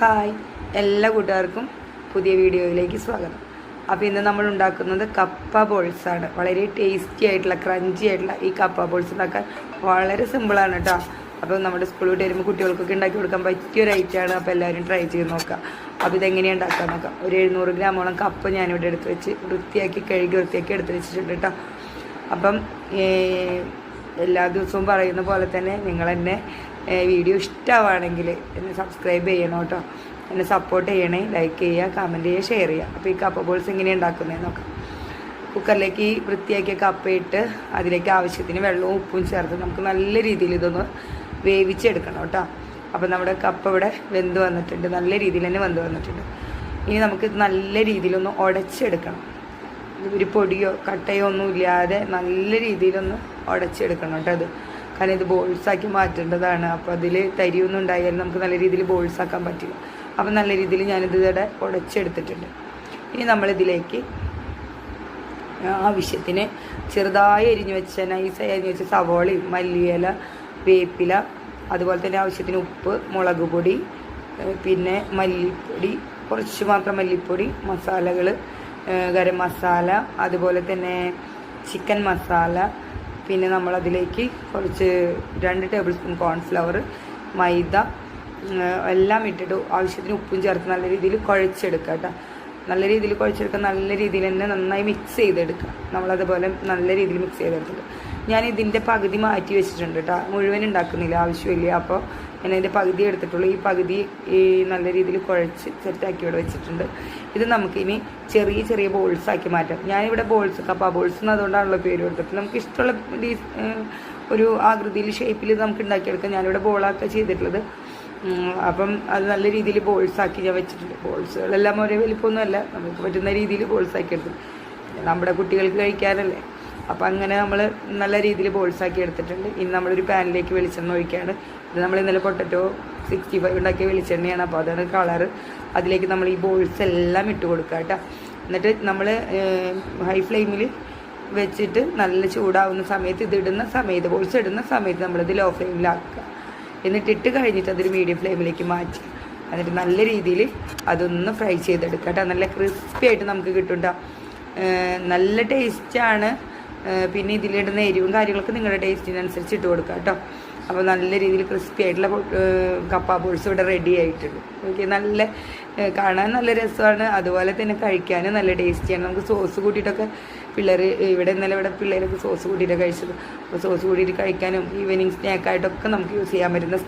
Hi എല്ലാ കൂട്ടുകാർക്കും പുതിയ വീഡിയോയിലേക്ക് സ്വാഗതം. അപ്പോൾ ഇന്ന് നമ്മൾ ഉണ്ടാക്കുന്നത് കപ്പ ബോൾസാണ് വളരെ ടേസ്റ്റി ആയിട്ടുള്ള ക്രഞ്ചി ആയിട്ടുള്ള ഈ കപ്പ ബോൾസ് ഉണ്ടാക്കാൻ വളരെ സിമ്പിളാണ് കേട്ടോ അപ്പോൾ നമ്മുടെ സ്കൂളിൽ വിട്ട് വരുമ്പോൾ കുട്ടികൾക്കൊക്കെ ഉണ്ടാക്കി കൊടുക്കാൻ പറ്റിയ ഒരു ഐറ്റമാണ് അപ്പോൾ എല്ലാവരും ട്രൈ ചെയ്ത് നോക്കാം. അപ്പോൾ ഇതെങ്ങനെയാണ് ഉണ്ടാക്കാൻ നോക്കാം. ഒരു എഴുന്നൂറ് ഗ്രാമോളം കപ്പ ഞാനിവിടെ എടുത്ത് വെച്ച് വൃത്തിയാക്കി കഴുകി വൃത്തിയാക്കി എടുത്ത് വെച്ചിട്ടുണ്ട് കേട്ടോ അപ്പം എല്ലാ ദിവസവും പറയുന്ന പോലെ തന്നെ നിങ്ങൾ എന്നെ വീഡിയോ ഇഷ്ടമാണെങ്കിൽ എന്നെ സബ്സ്ക്രൈബ് ചെയ്യണം കേട്ടോ. എന്നെ സപ്പോർട്ട് ചെയ്യണേ ലൈക്ക് ചെയ്യുക കമന്റ് ചെയ്യുക ഷെയർ ചെയ്യുക. അപ്പോൾ ഈ കപ്പ ബോൾസ് എങ്ങനെയാണ് ഉണ്ടാക്കുന്നത് നോക്കാം. കുക്കറിലേക്ക് ഈ വൃത്തിയാക്കിയ കപ്പയിട്ട് അതിലേക്ക് ആവശ്യത്തിന് വെള്ളവും ഉപ്പും ചേർത്ത് നമുക്ക് നല്ല രീതിയിൽ ഇതൊന്ന് വേവിച്ചെടുക്കണം കേട്ടോ. അപ്പോൾ നമ്മുടെ കപ്പ ഇവിടെ വെന്ത് വന്നിട്ടുണ്ട്. നല്ല രീതിയിൽ തന്നെ വെന്ത് വന്നിട്ടുണ്ട്. ഇനി നമുക്ക് നല്ല രീതിയിലൊന്ന് ഉടച്ചെടുക്കണം. ഒരു പൊടിയോ കട്ടയോ ഒന്നും ഇല്ലാതെ നല്ല രീതിയിലൊന്ന് ഉടച്ചെടുക്കണം കേട്ടോ അത് കാരണം ഇത് ബോൾസാക്കി മാറ്റേണ്ടതാണ്. അപ്പോൾ അതിൽ തരിയൊന്നും ഉണ്ടായാലും നമുക്ക് നല്ല രീതിയിൽ ബോൾസാക്കാൻ പറ്റില്ല. അപ്പോൾ നല്ല രീതിയിൽ ഞാനിത് ഇവിടെ ഉടച്ചെടുത്തിട്ടുണ്ട്. ഇനി നമ്മളിതിലേക്ക് ആവശ്യത്തിന് ചെറുതായി എരിഞ്ഞു വെച്ച നൈസായി എരിഞ്ഞു വെച്ച സവോളയും മല്ലിയില വേപ്പില അതുപോലെ തന്നെ ആവശ്യത്തിന് ഉപ്പ് മുളക് പൊടി പിന്നെ മല്ലിപ്പൊടി കുറച്ച് മാത്രം മല്ലിപ്പൊടി മസാലകൾ ഗരം മസാല അതുപോലെ തന്നെ ചിക്കൻ മസാല പിന്നെ നമ്മളതിലേക്ക് കുറച്ച് രണ്ട് ടേബിൾ സ്പൂൺ കോൺഫ്ലവർ മൈദ എല്ലാം ഇട്ടിട്ട് ആവശ്യത്തിന് ഉപ്പും ചേർത്ത് നല്ല രീതിയിൽ കുഴച്ചെടുക്കുക കേട്ടോ. നല്ല രീതിയിൽ കുഴച്ചെടുക്കുക നല്ല രീതിയിൽ തന്നെ നന്നായി മിക്സ് ചെയ്തെടുക്കുക. നമ്മളതുപോലെ നല്ല രീതിയിൽ മിക്സ് ചെയ്തെടുത്തിട്ട് ഞാൻ ഇതിന്റെ പകുതി മാറ്റി വെച്ചിട്ടുണ്ട് കേട്ടോ മുഴുവൻ ഉണ്ടാക്കുന്നില്ല ആവശ്യമില്ല. അപ്പോൾ ഞാൻ അതിന്റെ പകുതി എടുത്തിട്ടുള്ളൂ. ഈ പകുതി ഈ നല്ല രീതിയിൽ കുഴച്ച് സെറ്റാക്കി ഇവിടെ വെച്ചിട്ടുണ്ട്. ഇത് നമുക്കിനി ചെറിയ ചെറിയ ബോൾസ് ആക്കി മാറ്റാം. ഞാനിവിടെ ബോൾസ് കപ്പ ബോൾസ് എന്ന് അതുകൊണ്ടാണല്ലോ പേര് കൊടുത്തത് നമുക്ക് ഇഷ്ടമുള്ള ഒരു ആകൃതിയിൽ ഷേപ്പിൽ നമുക്ക് ഉണ്ടാക്കിയെടുക്കാം. ഞാനിവിടെ ബോളാക്കുക ചെയ്തിട്ടുള്ളത്. അപ്പം അത് നല്ല രീതിയിൽ ബോൾസ് ആക്കി ഞാൻ വെച്ചിട്ടുണ്ട്. ബോൾസുകളെല്ലാം ഒരേ വലിപ്പമൊന്നുമല്ല. നമുക്ക് പറ്റുന്ന രീതിയിൽ ബോൾസ് ആക്കി എടുത്തു. നമ്മുടെ കുട്ടികൾക്ക് കഴിക്കാനല്ലേ. അപ്പം അങ്ങനെ നമ്മൾ നല്ല രീതിയിൽ ബോൾസാക്കി എടുത്തിട്ടുണ്ട്. ഇനി നമ്മളൊരു പാനിലേക്ക് വെളിച്ചെണ്ണ ഒഴിക്കുകയാണ് ഇത് നമ്മൾ ഇന്നലെ പൊട്ടറ്റോ സിക്സ്റ്റി ഫൈവ് ഉണ്ടാക്കിയ വെളിച്ചെണ്ണയാണ്. അപ്പോൾ അതാണ് കളർ അതിലേക്ക് നമ്മൾ ഈ ബോൾസ് എല്ലാം ഇട്ട് കൊടുക്കുക കേട്ടോ. എന്നിട്ട് നമ്മൾ ഹൈ ഫ്ലെയിമിൽ വെച്ചിട്ട് നല്ല ചൂടാവുന്ന സമയത്ത് ഇത് ഇടുന്ന സമയത്ത് ബോൾസ് ഇടുന്ന സമയത്ത് നമ്മളിത് ലോ ഫ്ലെയിമിലാക്കുക എന്നിട്ട് ഇട്ട് കഴിഞ്ഞിട്ട് അതൊരു മീഡിയം ഫ്ലെയിമിലേക്ക് മാറ്റി. എന്നിട്ട് നല്ല രീതിയിൽ അതൊന്ന് ഫ്രൈ ചെയ്തെടുക്കുക കേട്ടോ. നല്ല ക്രിസ്പി ആയിട്ട് നമുക്ക് കിട്ടും നല്ല ടേസ്റ്റാണ് പിന്നെ ഇതിലിടുന്ന എരിവും കാര്യങ്ങളൊക്കെ നിങ്ങളുടെ ടേസ്റ്റിനനുസരിച്ച് ഇട്ട് കൊടുക്കുക കേട്ടോ. അപ്പോൾ നല്ല രീതിയിൽ ക്രിസ്പി ആയിട്ടുള്ള കപ്പ ബോൾസ് ഇവിടെ റെഡി ആയിട്ടുണ്ട്. ഓക്കെ നല്ല കാണാൻ നല്ല രസമാണ്. അതുപോലെ തന്നെ കഴിക്കാനും നല്ല ടേസ്റ്റിയാണ് നമുക്ക് സോസ് കൂട്ടിയിട്ടൊക്കെ പിള്ളേർ ഇവിടെ ഇന്നലെ ഇവിടെ പിള്ളേരൊക്കെ സോസ് കൂട്ടിയിട്ട് കഴിച്ചത്. അപ്പോൾ സോസ് കൂട്ടിയിട്ട് കഴിക്കാനും ഈവനിങ് സ്നാക്കായിട്ടൊക്കെ നമുക്ക് യൂസ് ചെയ്യാൻ പറ്റുന്ന